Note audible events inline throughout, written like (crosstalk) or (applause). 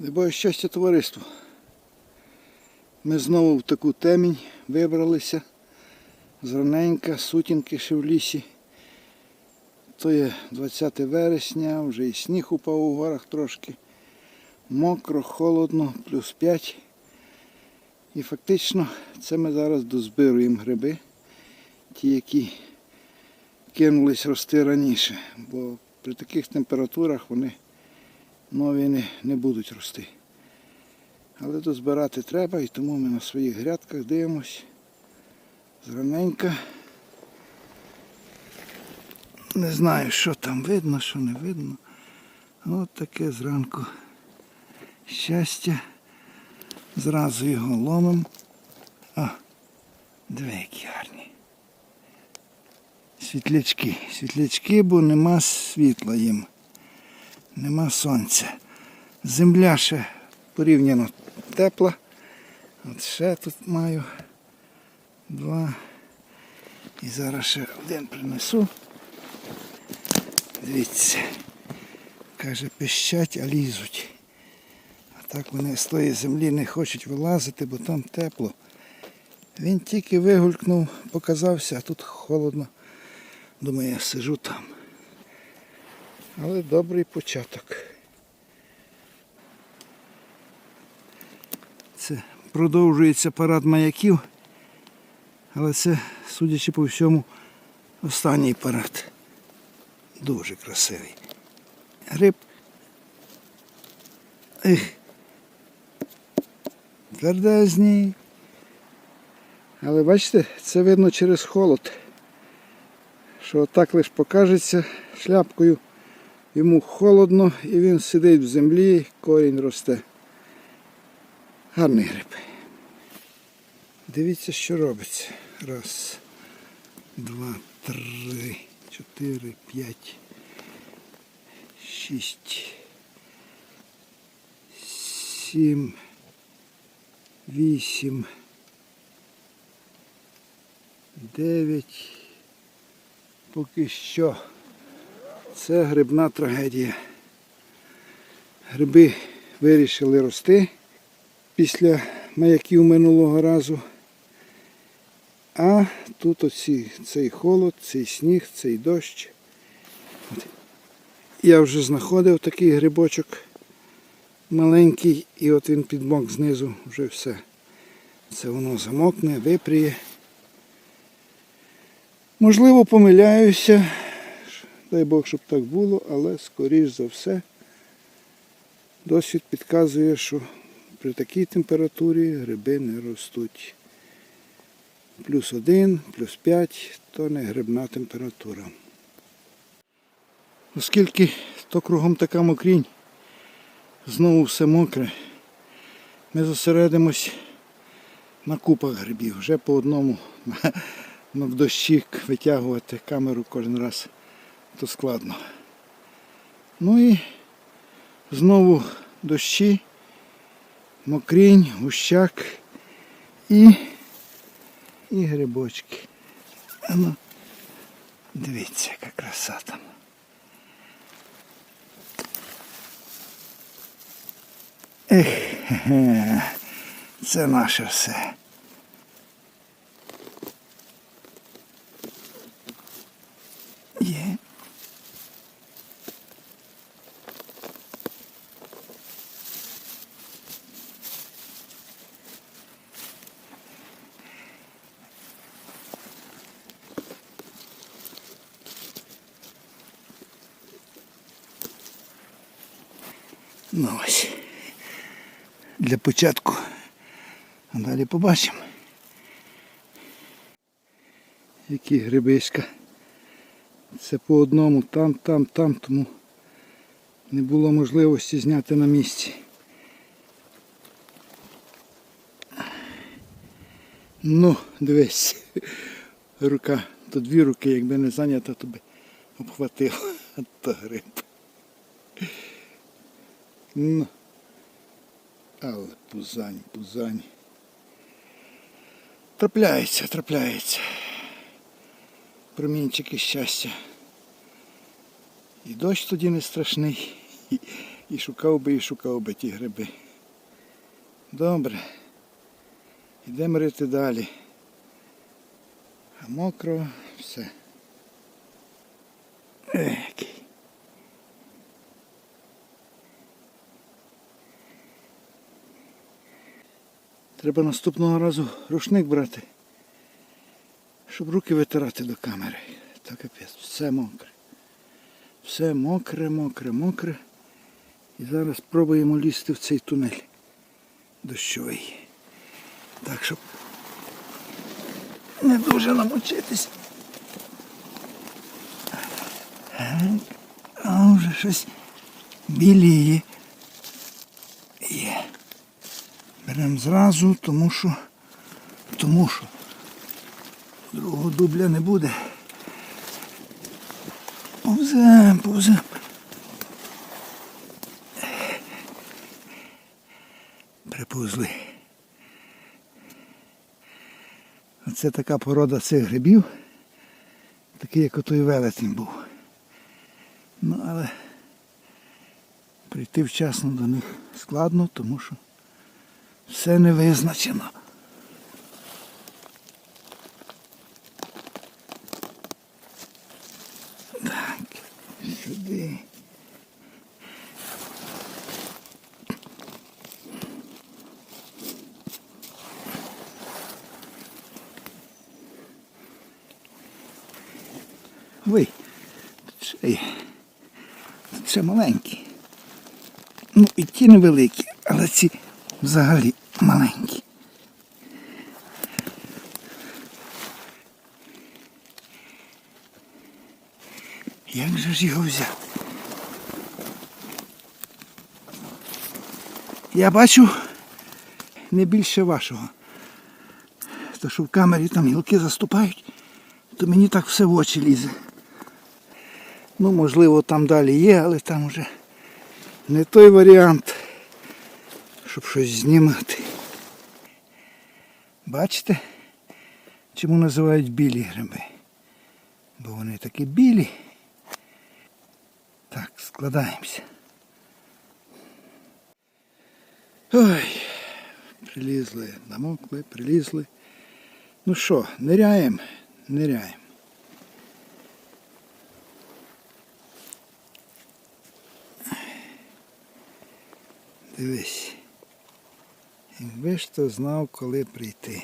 Не бою щастя товариство. Ми знову в таку темінь вибралися. Зраненька, сутінки ще в лісі. То є 20 вересня, вже і сніг упав у горах трошки. Мокро, холодно, плюс 5. І фактично це ми зараз дозбируємо гриби, ті, які кинулись рости раніше. Бо при таких температурах вони нові не, будуть рости. Але дозбирати треба, і тому ми на своїх грядках дивимось. Зраненька. Не знаю, що там видно, що не видно. От таке зранку щастя. Зразу його ломимо. О, диви, які. Світлячки. Світлячки, бо нема світла їм. Нема сонця. Земля ще порівняно тепла. От ще тут маю два. І зараз ще один принесу. Дивіться. Каже, пищать, а лізуть. А так вони з тої землі не хочуть вилазити, бо там тепло. Він тільки вигулькнув, показався, а тут холодно. Думаю, я сижу там. Але добрий початок. Це продовжується парад маяків. Але це, судячи по всьому, останній парад. Дуже красивий. Гриб. Ех. Твердезні. Але бачите, це видно через холод. Що так лише покажеться шляпкою. Йому холодно і він сидить в землі, корінь росте. Гарний гриб. Дивіться, що робиться. Раз, два, три, чотири, п'ять, шість, сім, вісім, дев'ять. Поки що. Це грибна трагедія. Гриби вирішили рости після маяків минулого разу. А тут оці, цей холод, цей сніг, цей дощ. Я вже знаходив такий грибочок маленький, і от він підмок знизу вже все. Це воно замокне, випріє. Можливо, помиляюся. Дай Бог, щоб так було, але скоріш за все досвід підказує, що при такій температурі гриби не ростуть. Плюс один, плюс п'ять то не грибна температура. Оскільки то кругом така мокрінь, знову все мокре, ми зосередимось на купах грибів. Вже по одному (laughs) на дощі витягувати камеру кожен раз то складно. Ну і знову дощі, мокрінь, гущак і, і грибочки. Ну, дивіться, яка краса там. Ех, це наше все. Є. Ну ось. Для початку. А далі побачимо. Які грибиська. Це по одному, там, там, там, тому не було можливості зняти на місці. Ну, дивись, рука, то дві руки, якби не зайнята, то би обхватив. От (laughs) то гриб. Ну, але пузань, пузань. Трапляється, трапляється. Промінчики щастя. І дощ тоді не страшний, і, І шукав би, і шукав би ті гриби. Добре. Йдемо рити далі. А мокро все. Екий. Треба наступного разу рушник брати, щоб руки витирати до камери. Та капець, все мокре. Все мокре, мокре, мокре. І зараз спробуємо лізти в цей тунель дощовий. Так, щоб не дуже намочитись. А вже щось біліє. Є. Беремо зразу, тому що, тому що другого дубля не буде. Повзем, повзем. Приповзли. Оце така порода цих грибів, такий, як отой велетень був. Ну, але прийти вчасно до них складно, тому що все не визначено. Так, сюди. Ой. Тут ще маленькі. Ну, і ті невеликі, але ці взагалі маленькі. Як же ж його взяти? Я бачу не більше вашого. То що в камері там гілки заступають, то мені так все в очі лізе. Ну, можливо, там далі є, але там уже не той варіант, щоб щось знімати. Бачите, чому називають білі гриби? Бо вони такі білі. Так, складаємося. Ой, прилізли, намокли, прилізли. Ну що, ниряємо, ниряємо. Дивись. Якби ж то знав, коли прийти.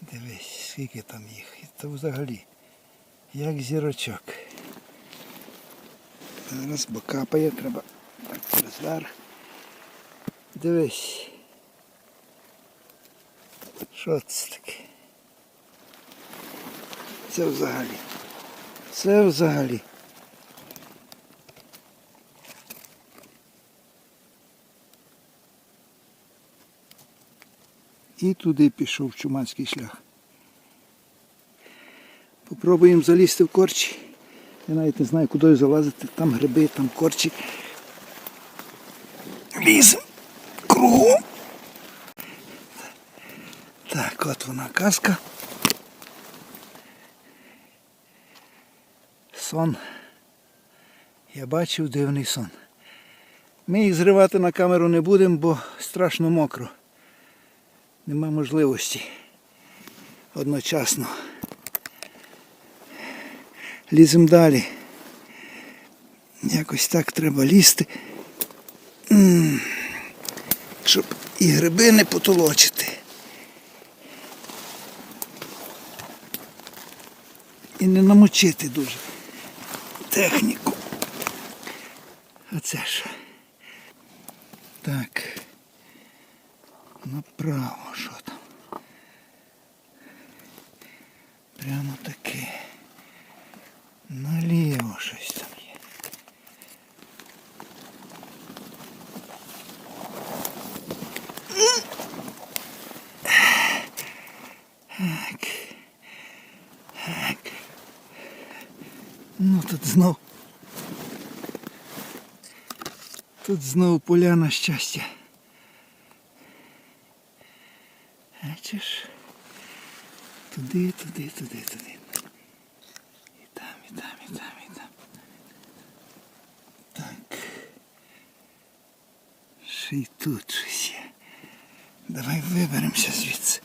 Дивись, скільки там їх. То взагалі, як зірочок. Зараз бо капає, треба так через верх. Дивись. Що це таке? Це взагалі. Це взагалі. І туди пішов чумацький шлях. Попробуємо залізти в корчі. Я навіть не знаю, куди залазити. Там гриби, там корчі. Лізем кругом. Так, от вона казка. Сон. Я бачив дивний сон. Ми їх зривати на камеру не будемо, бо страшно мокро. Нема можливості одночасно. Ліземо далі. Якось так треба лізти. Щоб і гриби не потолочити. І не намочити дуже техніку. А це що? Так. Направо що там? Прямо таке. Наліво щось там є. Так. Так. Ну тут знов. Тут знову поляна щастя. Туди, туди, туди. І там, і там, і там, і там. Так. Ще й тут щось є. Давай виберемося звідси.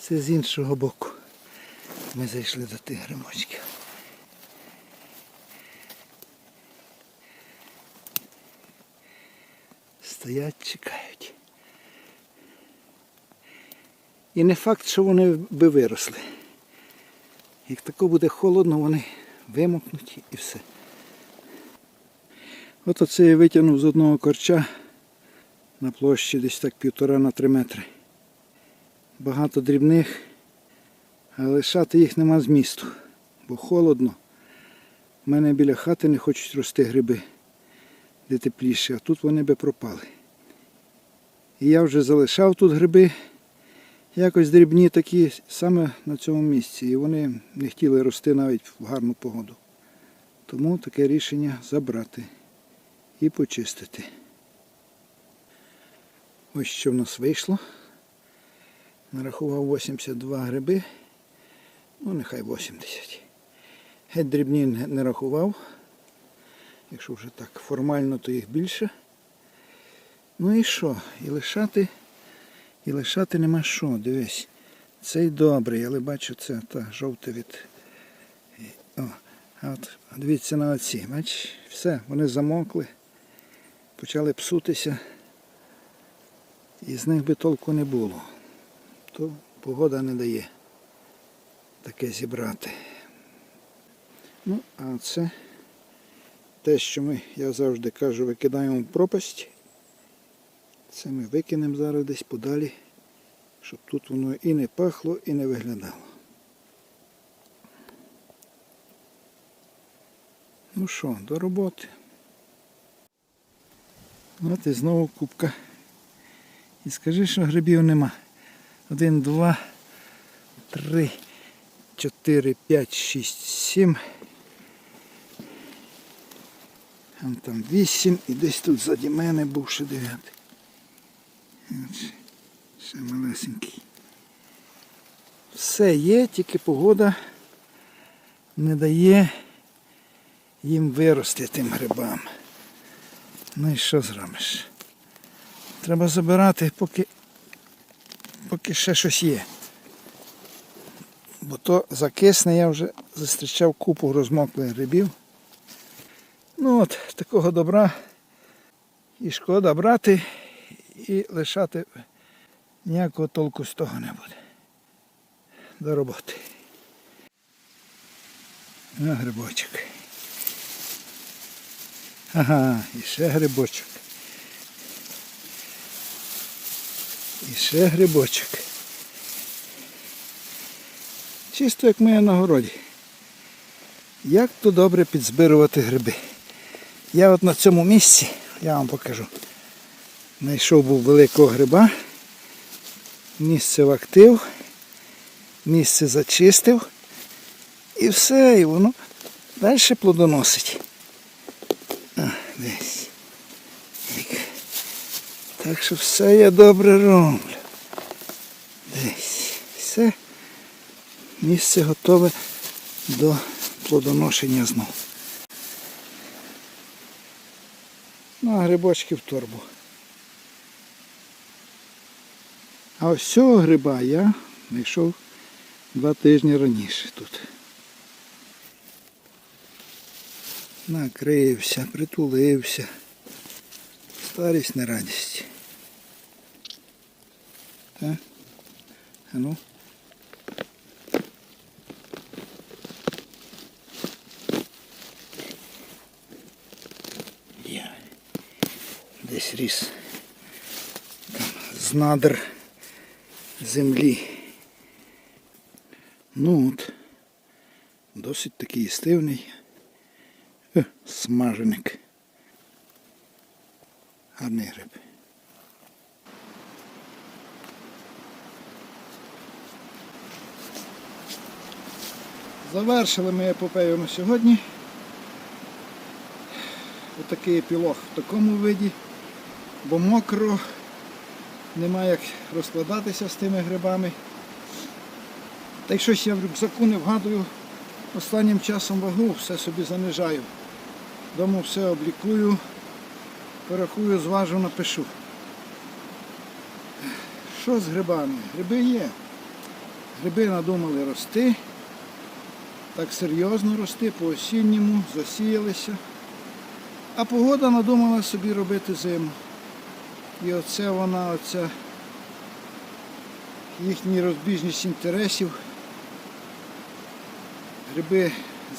Це з іншого боку. Ми зайшли до тих гримочків. Стоять, чекають. І не факт, що вони би виросли. Як тако буде холодно, вони вимокнуть і все. От оце я витягнув з одного корча на площі десь так півтора на три метри. Багато дрібних, а лишати їх нема змісту, бо холодно. У мене біля хати не хочуть рости гриби, де тепліше, а тут вони би пропали. І я вже залишав тут гриби, якось дрібні такі саме на цьому місці. І вони не хотіли рости навіть в гарну погоду. Тому таке рішення забрати і почистити. Ось що в нас вийшло. Нарахував 82 гриби. Ну, нехай 80. Геть дрібні не рахував. Якщо вже так формально, то їх більше. Ну і що? І лишати, і лишати нема що. Дивись. Цей добрий, але бачу, це та жовте від. О, а от дивіться на оці. Бач, все, вони замокли, почали псутися. І з них би толку не було. То погода не дає таке зібрати. Ну, а це те, що ми, я завжди кажу, викидаємо в пропасть. Це ми викинемо зараз десь подалі, щоб тут воно і не пахло, і не виглядало. Ну що, до роботи. От і знову кубка. І скажи, що грибів нема. Один, два, три, чотири, п'ять, шість, сім. Там вісім і десь тут ззаді мене був ще дев'ятий. Ще малесенький. Все є, тільки погода не дає їм вирости тим грибам. Ну і що зробиш? Треба забирати, поки, поки ще щось є. Бо то закисне, я вже зустрічав купу розмоклих грибів. Ну от, такого добра і шкода брати і лишати ніякого толку з того не буде. До роботи. На грибочок. Ага, і ще грибочок. І ще грибочок. Чисто як моє на городі. Як то добре підзбирувати гриби. Я от на цьому місці, я вам покажу, знайшов був великого гриба, місце актив, місце зачистив і все, і воно далі плодоносить. А, десь. Так. Так що все я добре роблю. Десь. Все. Місце готове до плодоношення знов. Ну, а грибочки в торбу. А ось цього гриба я знайшов два тижні раніше тут. Накрився, притулився. Старість не радість. Так? А ну. Десь ріс там, з надр землі. Ну от, досить такий стивний е, смаженик. Гарний гриб. Завершили ми епопею на сьогодні. Отакий епілог в такому виді, бо мокро, немає як розкладатися з тими грибами. Та й щось я в рюкзаку не вгадую. Останнім часом вагу все собі занижаю. Дома все облікую, порахую, зважу, напишу. Що з грибами? Гриби є. Гриби надумали рости. Так серйозно рости по осінньому, засіялися. А погода надумала собі робити зиму. І оце вона, оця їхній розбіжність інтересів. Гриби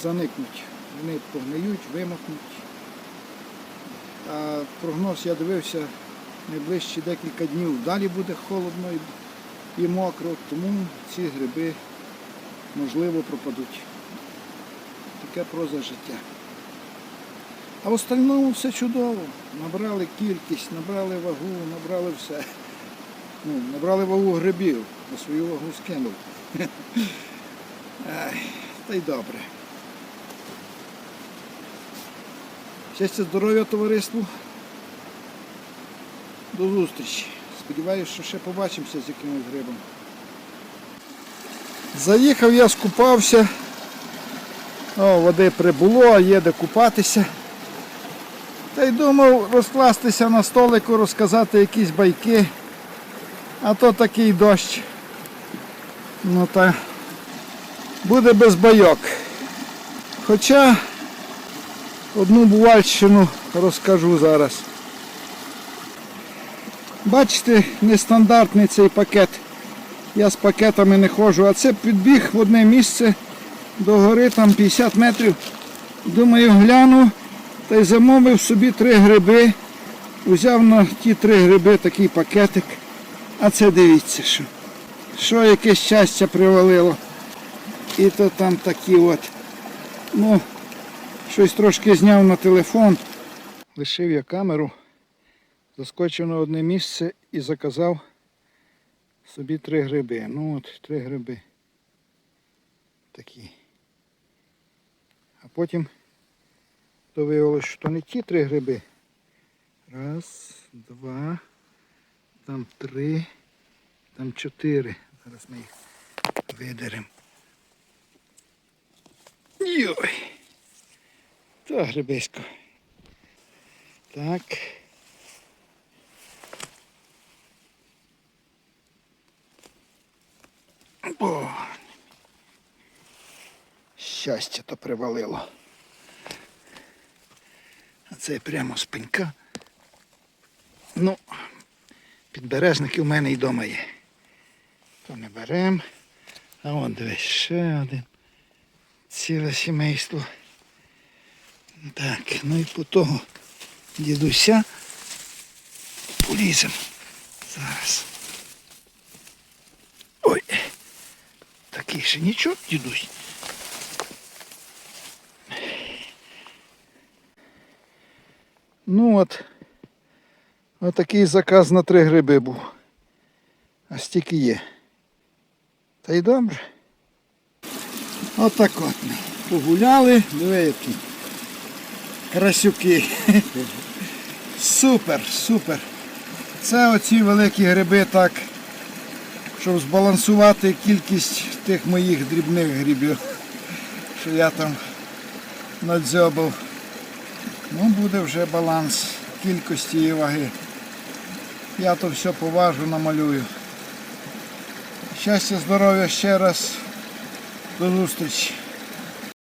заникнуть, вони погниють, вимокнуть. А прогноз я дивився найближчі декілька днів. Далі буде холодно і мокро, тому ці гриби можливо пропадуть. Таке проза життя. А в остальному все чудово. Набрали кількість, набрали вагу, набрали все. Ну, набрали вагу грибів, а свою вагу скинули. Ай, та й добре. Щастя, здоров'я товариству. До зустрічі. Сподіваюсь, що ще побачимося з якимось грибом. Заїхав я, скупався. О, води прибуло, є де купатися. Й думав розкластися на столику, розказати якісь байки. А то такий дощ. Ну та буде без байок. Хоча одну бувальщину розкажу зараз. Бачите, нестандартний цей пакет. Я з пакетами не ходжу, а це підбіг в одне місце до гори, там 50 метрів. Думаю, гляну та й замовив собі три гриби. Взяв на ті три гриби такий пакетик. А це дивіться, що. Що яке щастя привалило. І то там такі от. Ну, щось трошки зняв на телефон. Лишив я камеру, заскочив на одне місце і заказав собі три гриби. Ну от, три гриби. Такі. А потім то виявилося, що не ті три гриби. Раз, два, там три, там чотири. Зараз ми їх видеремо. Йой. Та грибисько. Так. О. Щастя то привалило. Це прямо з пенька. Ну, підберезники у мене і вдома є. То не беремо. А вон дивись, ще один. Ціле сімейство. Так, ну і по того дідуся поліземо. Зараз. Ой. Такий ще нічого, дідусь. Ну от, отакий заказ на три гриби був. А стільки є. Та й добре. Отак от ми. Погуляли, диви які. Красюки. Супер, супер. Це оці великі гриби так, щоб збалансувати кількість тих моїх дрібних грибів, що я там надзьобав. Ну, буде вже баланс кількості і ваги. Я то все поважу, намалюю. Щастя, здоров'я ще раз. До зустрічі.